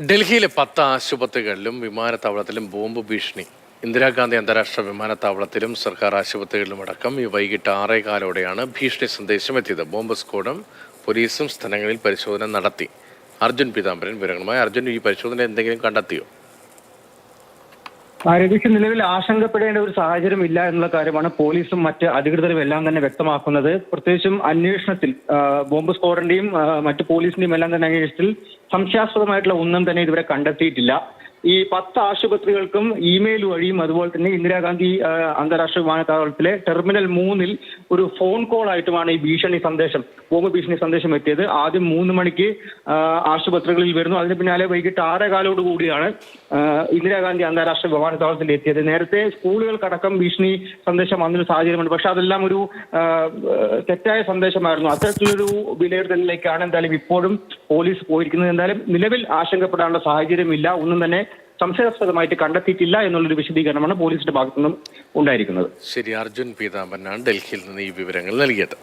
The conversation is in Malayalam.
ഡൽഹിയിലെ പത്ത് ആശുപത്രികളിലും വിമാനത്താവളത്തിലും ബോംബ് ഭീഷണി. ഇന്ദിരാഗാന്ധി അന്താരാഷ്ട്ര വിമാനത്താവളത്തിലും സർക്കാർ ആശുപത്രികളിലും അടക്കം ഈ വൈകിട്ട് ആറേകാലോടെയാണ് ഭീഷണി സന്ദേശം എത്തിയത്. ബോംബ് സ്ക്വാഡും പോലീസും സ്ഥലങ്ങളിൽ പരിശോധന നടത്തി. അർജുൻ പീതാംബരൻ വിവരങ്ങളുമായി. അർജുൻ ഈ പരിശോധന എന്തെങ്കിലും കണ്ടെത്തിയോ? രതീഷ് നിലവിൽ ആശങ്കപ്പെടേണ്ട ഒരു സാഹചര്യം ഇല്ല എന്നുള്ള കാര്യമാണ് പോലീസും മറ്റ് അധികൃതരും എല്ലാം തന്നെ വ്യക്തമാക്കുന്നത്. പ്രത്യേകിച്ചും അന്വേഷണത്തിൽ ബോംബ് സ്ക്വാഡിന്റെയും മറ്റ് പോലീസിന്റെയും എല്ലാം തന്നെ അന്വേഷണത്തിൽ സംശയാസ്പദമായിട്ടുള്ള ഒന്നും തന്നെ ഇതുവരെ കണ്ടെത്തിയിട്ടില്ല. ഈ പത്ത് ആശുപത്രികൾക്കും ഇമെയിൽ വഴിയും അതുപോലെ തന്നെ ഇന്ദിരാഗാന്ധി അന്താരാഷ്ട്ര വിമാനത്താവളത്തിലെ ടെർമിനൽ മൂന്നിൽ ഒരു ഫോൺ കോൾ ആയിട്ടുമാണ് ഈ ഭീഷണി സന്ദേശം ബോംബ് ഭീഷണി സന്ദേശം എത്തിയത്. ആദ്യം മൂന്ന് മണിക്ക് ആശുപത്രികളിൽ വരുന്നു. അതിന് പിന്നാലെ വൈകിട്ട് ആറേകാലോട് കൂടിയാണ് ഇന്ദിരാഗാന്ധി അന്താരാഷ്ട്ര വിമാനത്താവളത്തിൽ എത്തിയത്. നേരത്തെ സ്കൂളുകൾക്കടക്കം ഭീഷണി സന്ദേശം വന്നൊരു സാഹചര്യമുണ്ട്. പക്ഷെ അതെല്ലാം ഒരു തെറ്റായ സന്ദേശമായിരുന്നു. അത്തരത്തിലൊരു വിലയിരുത്തലിലേക്കാണ് എന്തായാലും ഇപ്പോഴും പോലീസ് പോയിരിക്കുന്നത്. എന്തായാലും നിലവിൽ ആശങ്കപ്പെടാനുള്ള സാഹചര്യമില്ല. ഒന്നും തന്നെ സംശയാസ്പദമായിട്ട് കണ്ടെത്തിയിട്ടില്ല എന്നുള്ളൊരു വിശദീകരണമാണ് പോലീസിന്റെ ഭാഗത്തുനിന്നും ഉണ്ടായിരിക്കുന്നത്. ശരി അർജുൻ പീതാംബരനാണ് ഡൽഹിയിൽ നിന്ന് ഈ വിവരങ്ങൾ നൽകിയത്.